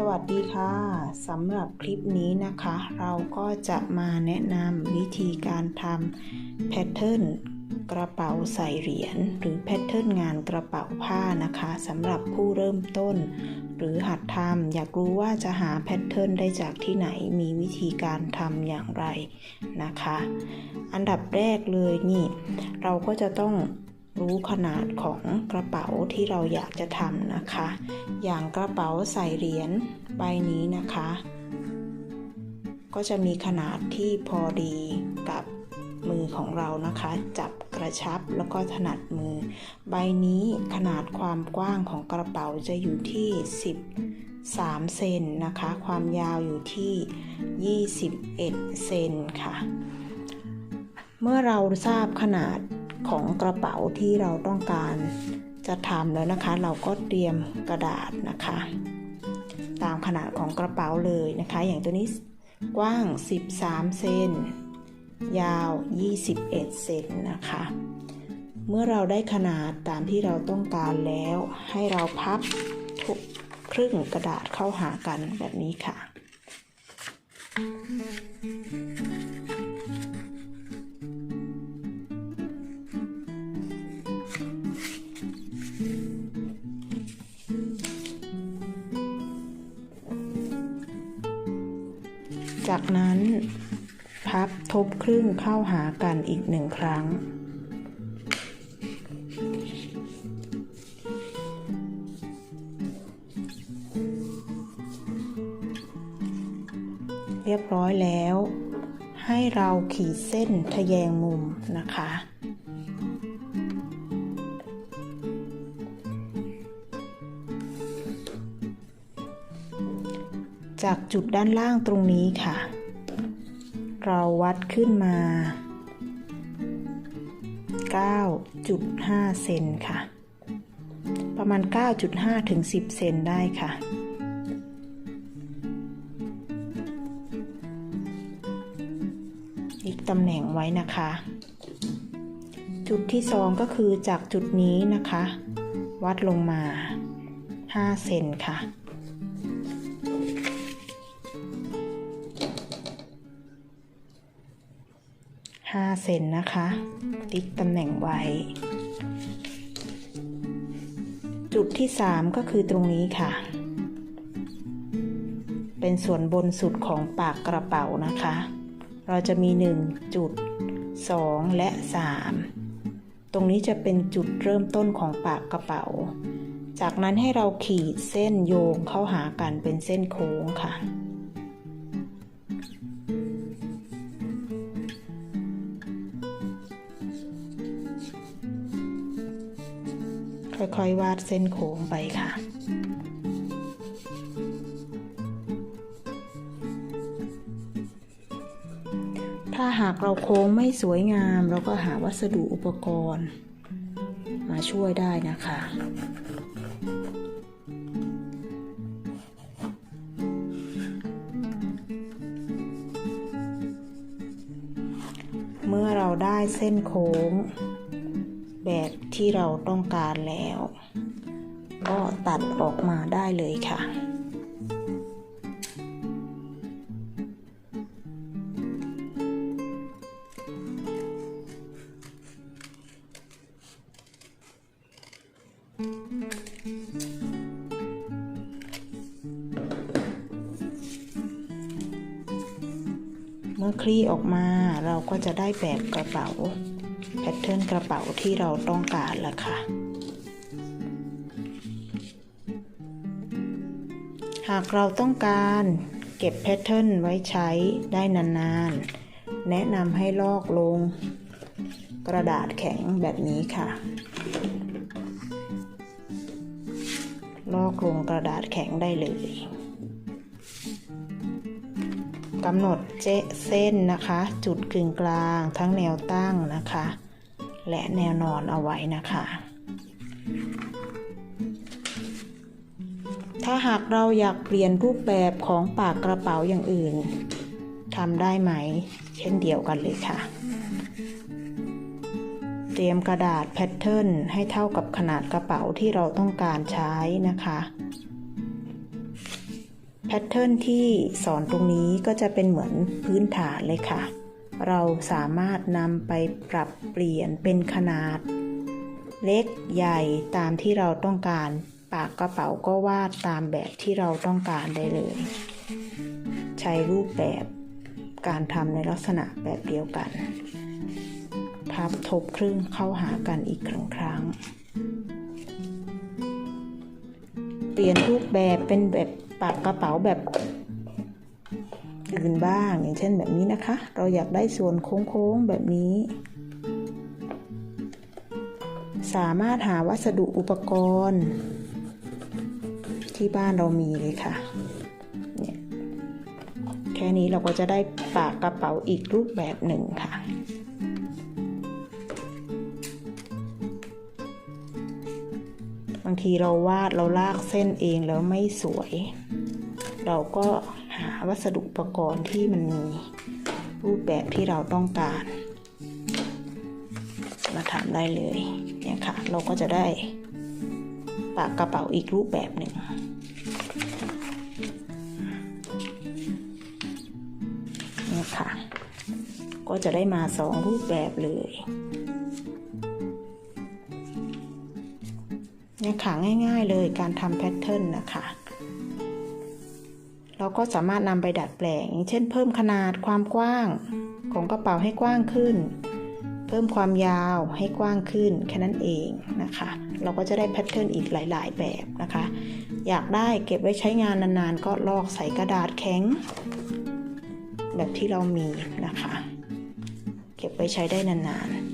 สวัสดีค่ะสำหรับคลิปนี้นะคะ เราก็จะมาแนะนำวิธีการทำแพทเทิร์นกระเป๋าใส่เหรียญหรือแพทเทิร์นงานกระเป๋าผ้านะคะสำหรับผู้เริ่มต้น หรือหัดทำอยากรู้ว่าจะหาแพทเทิร์นได้จากที่ไหนมีวิธีการทำอย่างไรนะคะ อันดับแรกเลยนี่ เราก็จะต้อง รู้ขนาดของกระเป๋าที่เราอยากจะทำนะคะ อย่างกระเป๋าใส่เหรียญใบนี้นะคะ ก็จะมีขนาดที่พอดีกับมือของเรานะคะ จับกระชับแล้วก็ถนัดมือ ใบนี้ขนาดความกว้างของกระเป๋าจะอยู่ที่ 13 เซนนะคะ ความยาวอยู่ที่ 21 เซนค่ะ เมื่อเราทราบขนาด ของกระเป๋าที่เราต้องการจะทำแล้วนะคะ เราก็เตรียมกระดาษนะคะ ตามขนาดของกระเป๋าเลยนะคะ อย่างตัวนี้กว้าง 13 เซนยาว 21 เซนนะคะ เมื่อเราได้ขนาดตามที่เราต้องการแล้ว ให้เราพับทุกครึ่งกระดาษเข้าหากันแบบนี้ค่ะ จากนั้นพับทบครึ่งเข้าหากันอีกหนึ่งครั้ง เรียบร้อยแล้ว ให้เราขีดเส้นทะแยงมุมนะคะ จากจุดด้านล่างตรงนี้ค่ะ เราวัดขึ้นมา 9.5 เซนค่ะ ประมาณ 9.5 ถึง 10 เซนได้ค่ะ อีกตำแหน่งไว้นะคะ จุดที่สองก็คือจากจุดนี้นะคะ วัดลงมา 5 เซนค่ะ 5 เซนนะคะ ติ๊กตำแหน่งไว้ จุดที่ 3 ก็คือตรงนี้ค่ะ เป็นส่วนบนสุดของปากกระเป๋านะคะ เราจะมี 1 จุด 2 และ 3 ตรงนี้จะเป็นจุดเริ่มต้นของปากกระเป๋า จากนั้นให้เราขีดเส้นโยงเข้าหากันเป็นเส้นโค้งค่ะ ค่อยๆวาดเส้นโค้งไปค่ะถ้าหากเราโค้งไม่สวยงาม เราก็หาวัสดุอุปกรณ์ มาช่วยได้นะคะ เมื่อเราได้เส้นโค้ง ที่เราต้องการแล้ว ก็ตัดออกมาได้เลยค่ะ เมื่อคลี่ออกมาเราก็จะได้แบบกระเป๋า แพทเทิร์นกระเป๋าที่เราต้องการแล้วค่ะหากเราต้องการเก็บแพทเทิร์นไว้ใช้ได้นานๆ แนะนำให้ลอกลงกระดาษแข็งแบบนี้ค่ะ ลอกลงกระดาษแข็งได้เลยกำหนดเจเส้นนะคะ จุดกึ่งกลางทั้งแนวตั้งนะคะ และแนวนอนเอาไว้นะคะ ถ้าหากเราอยากเปลี่ยนรูปแบบของปากกระเป๋าอย่างอื่นทำได้ไหม เช่นเดียวกันเลยค่ะ เตรียมกระดาษแพทเทิร์นให้เท่ากับขนาดกระเป๋าที่เราต้องการใช้นะคะแพทเทิร์นที่สอนตรงนี้ก็จะเป็นเหมือนพื้นฐานเลยค่ะ เราสามารถนำไปปรับเปลี่ยนเป็นขนาด เล็กใหญ่ตามที่เราต้องการ ปากกระเป๋าก็วาดตามแบบที่เราต้องการได้เลย ใช้รูปแบบการทำในลักษณะแบบเดียวกัน พับทบครึ่งเข้าหากันอีกครั้งครั้ง เปลี่ยนรูปแบบเป็นแบบปากกระเป๋าแบบ นบ้าง อย่างเช่นแบบนี้นะคะ เราอยากได้ส่วนโค้งๆแบบนี้ สามารถหาวัสดุอุปกรณ์ ที่บ้านเรามีเลยค่ะเนี่ยแค่นี้เราก็จะได้ปากกระเป๋าอีกรูปแบบหนึ่งค่ะบางทีเราวาดเราลากเส้นเองแล้วไม่สวย เราก็ วัสดุอุปกรณ์ที่มันมีรูปแบบที่เราต้องการ มาทำได้เลยเนี่ยค่ะ เราก็จะได้ปากกระเป๋าอีกรูปแบบหนึ่งเนี่ยค่ะ ก็จะได้มาสองรูปแบบเลยเนี่ยค่ะง่าย ๆเลยการทำแพทเทิร์นนะคะ เราก็สามารถนำไปดัดแปลง เช่น เพิ่มขนาดความกว้างของกระเป๋าให้กว้างขึ้น เพิ่มความยาวให้กว้างขึ้นแค่นั้นเองนะคะ เราก็จะได้แพทเทิร์นอีกหลาย ๆ แบบนะคะ อยากได้เก็บไว้ใช้งานนานๆ ก็ลอกใส่กระดาษแข็ง แบบที่เรามีนะคะ เก็บไว้ใช้ได้นานๆ